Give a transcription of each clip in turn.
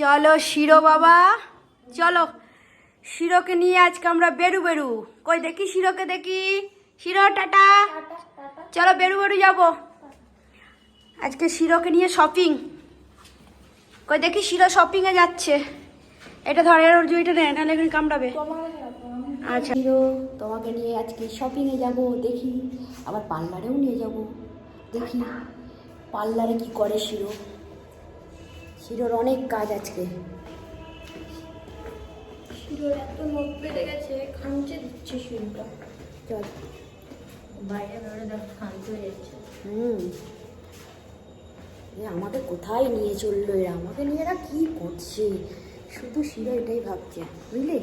চলো শিরো বাবা। চলো। শিরোকে নিয়ে আজকে আমরা বেরু বেরু। কই দেখি শিরোকে দেখি? Shiro, tata. চলো বেরু বেরু যাব। আজকে শিরোকে নিয়ে শপিং কই দেখি শিরো শপিংয়ে যাচ্ছে। এটা ধর এর জুইটা নে, নাহলে এখানে কামড়াবে। আচ্ছা। হিরো তোমাকে নিয়ে আজকে শপিংয়ে যাব, দেখি। আবার পার্লারেও নিয়ে যাব। দেখি, পার্লারে কি করে শিরো? শিরোর অনেক কাজ আজকে। শিরোর এত নোট বেড়ে গেছে খামচে দিচ্ছে শিরোটা। চল। বাইরে বেরোলে দেখ হয়ে যাচ্ছে। হুম। এ আমাকে কোথায় নিয়ে চলল এরা? আমাকে নিয়ে এরা কি করছে? শুধু শিরো এটাই ভাবছে বুঝলি?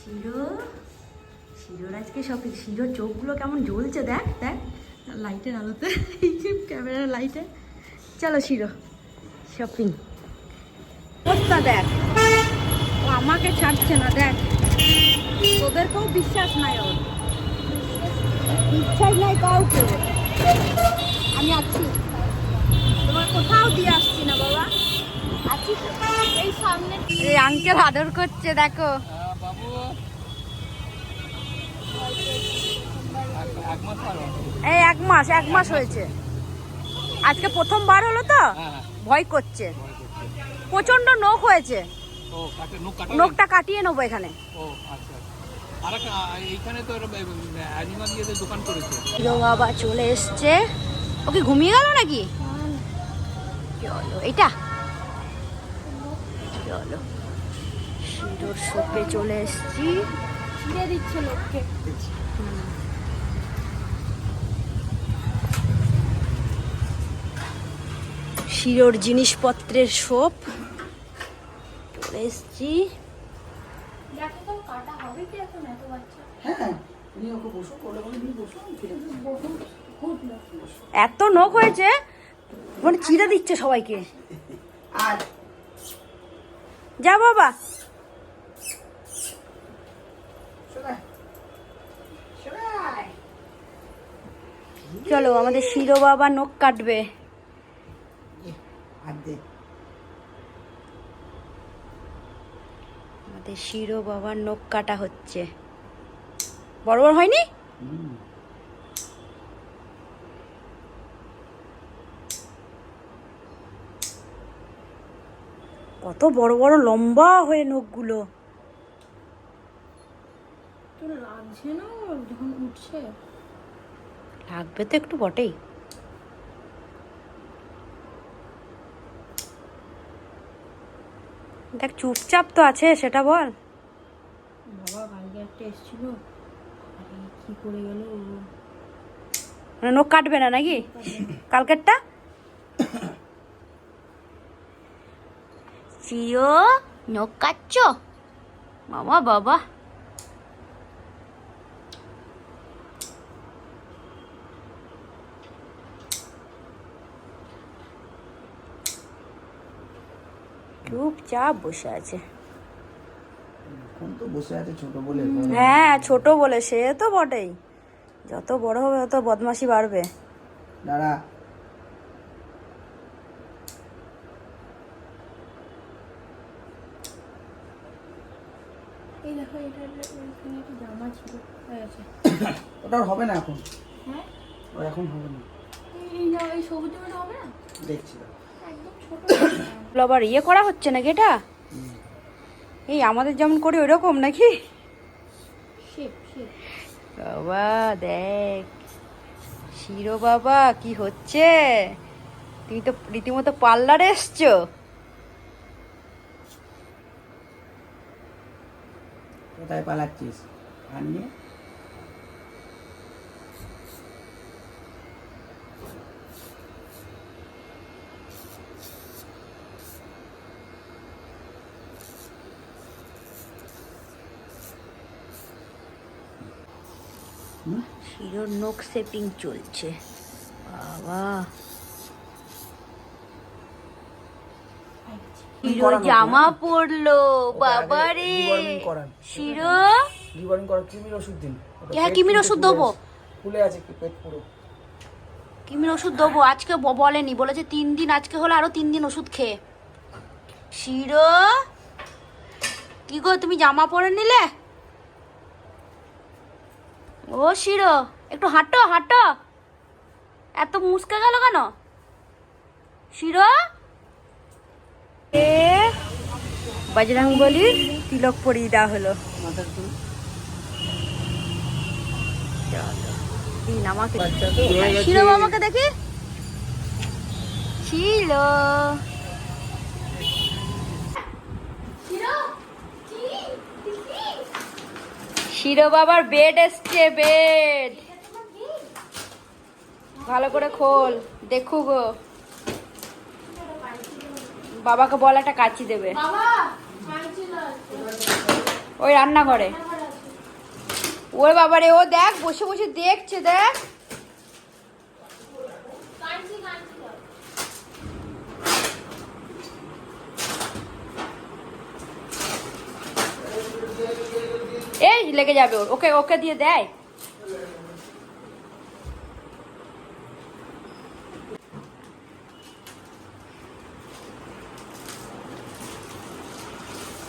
শিরো? শিরোর আজকে শপিং শিরোর চোখগুলো কেমন জ্বলছে? দেখ দেখ। লাইটের আলোতে ক্যামেরার লাইটে চলো শিরো শপিং অবস্থা দেখ। ও আমাকে ছাড়ছে না, দেখ। তোদেরকেও বিশ্বাস নাই ওর। বিশ্বাস নাই কাউকে। আমি আছি। তোমার কোথাও দিয়ে আসছি না, বাবা। এই সামনে। এই আঙ্কেল আদর করছে, দেখো। এই এক মাস এক মাস হয়েছে। আজকে প্রথমবার হলো তো? ভয় করছে। প্রচণ্ড নখ হয়েছে। ও কাটে নোক কাটা নখটা কাটিয়ে নেব এখানে। ও আচ্ছা হিরো বাবা চলে এসছে। ও কি ঘুমিয়ে গেল নাকি? চলো এটা। চলো। শিরোর শপে চলে এসছি। দিচ্ছে লোককে। শিরোর জিনিসপত্রের শপ। চলে এসছি। দেখো তো কাটা হবে কি এখন এত এত নখ হয়েছে মানে চিড়ে দিচ্ছে সবাইকে। যা বাবা। চলো আমাদের শিরো বাবা নখ কাটবে। শিরো বাবার নখ কাটা হচ্ছে। বড় বড় হয়নি? কত বড় বড় লম্বা হয়ে নখগুলো। লাগছে না? যখন উঠছে। লাগবে তো একটু বটেই। দেখ চুপচাপ তো আছে সেটা বল। বাবা কালকে একটা এসেছিল। কি করে গেল মানে নখ কাটবে না নাকি? কালকেরটা? চিও নখ কাটছ? মামা বাবা। চুপচাপ বসে আছে। এখন তো বসে আছে ছোট বলে। হ্যাঁ ছোট বলে সে তো বটেই। যত বড় হবে তত বদমাশি বাড়বে। দাঁড়া। এই দেখো এটা এটা- এখানে একটা জামা ছিল ওটা হবে না এখন। হ্যাঁ? এখন হবে না। এই সবুজ হবে না? দেখছি। একদম ছোট। আবার ইয়ে করা হচ্ছে নাকি এটা? এই আমাদের যেমন করি ওই রকম নাকি বাবা দেখ। শিরো বাবা কি হচ্ছে? তুমি তো রীতিমতো পার্লারে এসছো। কোথায় পালাচ্ছিস? আর নিয়ে? শিরোর নখ সেটিং চলছে। বাবা। করানো জামা পরলো বাবা রে শিরো? কিমির ওষুধ দিন? হ্যাঁ, কিমির ওষুধ দেবো। ফুলে আছে কি পেট পুরো। কিমির ওষুধ দেবো আজকে বলেনি বলেছে তিন দিন আজকে হলো আরও তিন দিন ওষুধ খেয়ে। শিরো? কি গো তুমি জামা পরে নিলে? ও শিরো একটু হাঁটো হাঁটো। এত মুসকে গেল কেন? শিরো? এ বজরং বলি তিলক পরিয়ে দেওয়া হলো। দিন আমাকে শিরো আমাকে দেখি। শিলো শিরো বাবার বেড এসছে বেড ভালো করে খোল দেখু গো। বাবাকে বল একটা কাচি দেবে। ওই রান্নাঘরে। ওর বাবারে ও দেখ বসে বসে দেখছে দেখ। এই লেগে যাবে ওর। ওকে ওকে দিয়ে দেয়।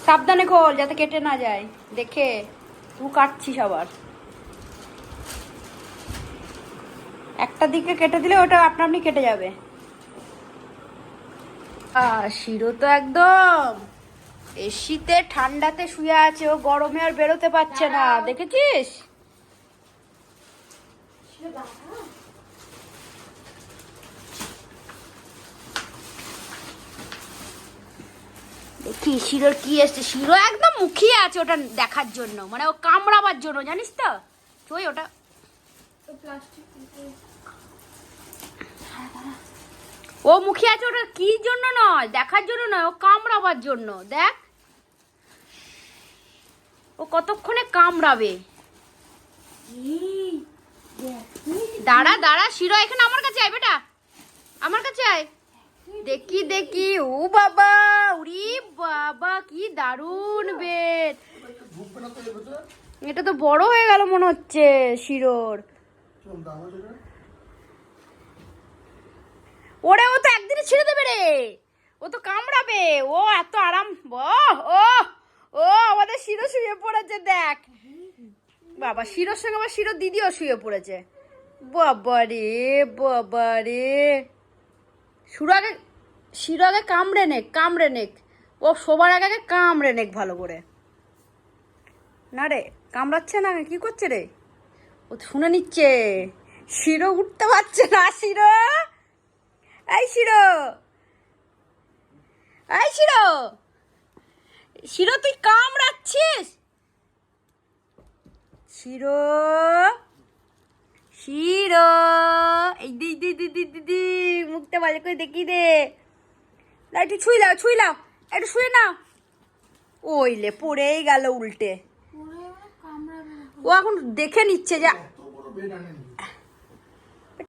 সাবধানে খোল যাতে কেটে না যায়। দেখে তুই কাটছিস আবার। একটা দিকে কেটে দিলে ওটা আপনা আপনি কেটে যাবে। আহ, শিরো তো একদম। এসিতে ঠান্ডাতে শুয়ে আছে ও গরমে আর বেরোতে পারছে না। দেখেছিস? দেখি শিরোর কি এসছে? শিরো একদম মুখিয়ে আছে ওটা দেখার জন্য মানে ও কামড়াবার জন্য জানিস তো? ওই ওটা ও মুখে আছে, ওটা কি জন্য নয়? দেখার জন্য নয়, ও কামড়াবার জন্য। দেখ। ও কতক্ষণে কামড়াবে? দাঁড়া দাঁড়া, শিরো, এখানে আমার কাছে আয় বেটা। আমার কাছে আয়। দেখি দেখি। ও বাবা, উরি বাবা, কি দারুণ বেড এটা তো বড় হয়ে গেল মনে হচ্ছে, শিরোর। ওরে, ও তো একদিনে ছেড়ে দেবে রে। ও তো কামড়াবে। ও এত আরাম। ও ও ও আমাদের শিরো শুয়ে পড়েছে, দেখ। বাবা, শিরোর সঙ্গে আবার শিরোর দিদিও শুয়ে পড়েছে। বাবা রে বাবা রে। শুরু আগে, শিরো আগে কামড়ে নেক কামড়ে নেক। ও সবার আগে আগে কামড়ে নেক ভালো করে। না রে, কামড়াচ্ছে না, কি করছে রে? ও শুনে নিচ্ছে। শিরো উঠতে পারছে না, শিরো। এই শিরো। এই শিরো। শিরো তুই কামড়াচ্ছিস শিরো শিরো। এই দি দি দি দি দি দি মুখটা ভালো করে দেখি দে। না একটু ছুঁই লাও ছুঁই লাও। একটু শুয়ে নাও। ওইলে পড়েই গেল উল্টে। ও এখন দেখে নিচ্ছে যে